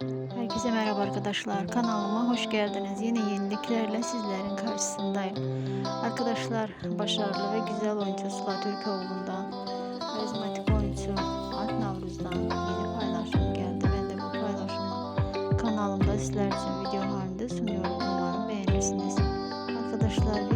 Herkese merhaba arkadaşlar. Kanalıma hoş geldiniz. Yine yeniliklerle sizlerin karşısındayım. Arkadaşlar başarılı ve güzel oyuncu Sıla Türkoğlu'ndan, karizmatik oyuncu Alp Navruz'dan yeni paylaşım geldi. Ben de bu paylaşımı kanalımda sizler için video halinde sunuyorum. Umarım beğenirsiniz. Arkadaşlar